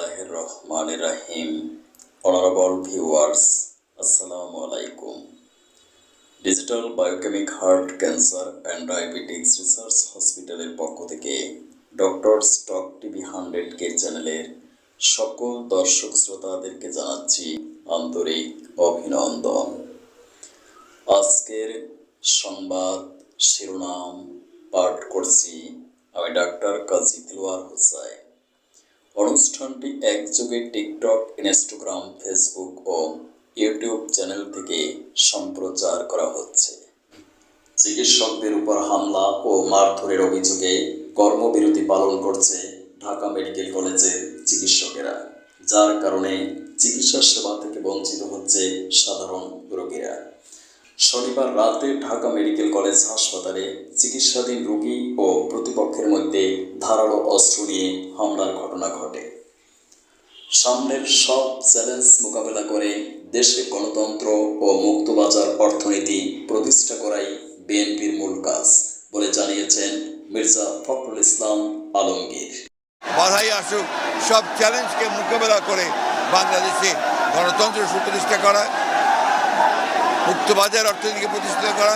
রাহিম honourable viewers আসসালামু আলাইকুম digital biochemic heart cancer and diabetics research হসপিটালের পক্ষ থেকে doctor stock TV hundred K চ্যানেলের সকল দর্শক শ্রোতাদেরকে জানাচ্ছি আন্তরিক অভিনন্দন। আজকের সংবাদ শিরোনাম পাঠ করছি আমি ডাক্তার কাজী দিলওয়ার হোসাইন। অনুষ্ঠানটি একযোগে টিকটক, ইনস্টাগ্রাম, ফেসবুক ও ইউটিউব চ্যানেল থেকে সম্প্রচার করা হচ্ছে। চিকিৎসকদের উপর হামলা ও মারধরের অভিযোগে কর্মবিরতি পালন করছে ঢাকা মেডিকেল কলেজের চিকিৎসকেরা, যার কারণে চিকিৎসা সেবা থেকে বঞ্চিত হচ্ছে সাধারণ রোগীরা। শনিবার রাতে ঢাকা মেডিকেল কলেজ হাসপাতালে চিকিৎসাধীন রোগী ও প্রতিপক্ষের মধ্যে ধারালো অস্ত্র নিয়ে হামলার ঘটনা ঘটে। সামনের সব চ্যালেঞ্জ মোকাবেলা করে দেশে গণতন্ত্র ও মুক্তবাজার অর্থনীতি প্রতিষ্ঠা করাই বিএনপির মূল কাজ বলে জানিয়েছেন মির্জা ফখরুল ইসলাম আলমগীর। বাধাই আসুক, সব চ্যালেঞ্জকে মোকাবেলা করে বাংলাদেশে গণতন্ত্র সুপ্রতিষ্ঠা করা, মুক্তবাজার অর্থনীতিকে প্রতিষ্ঠা করা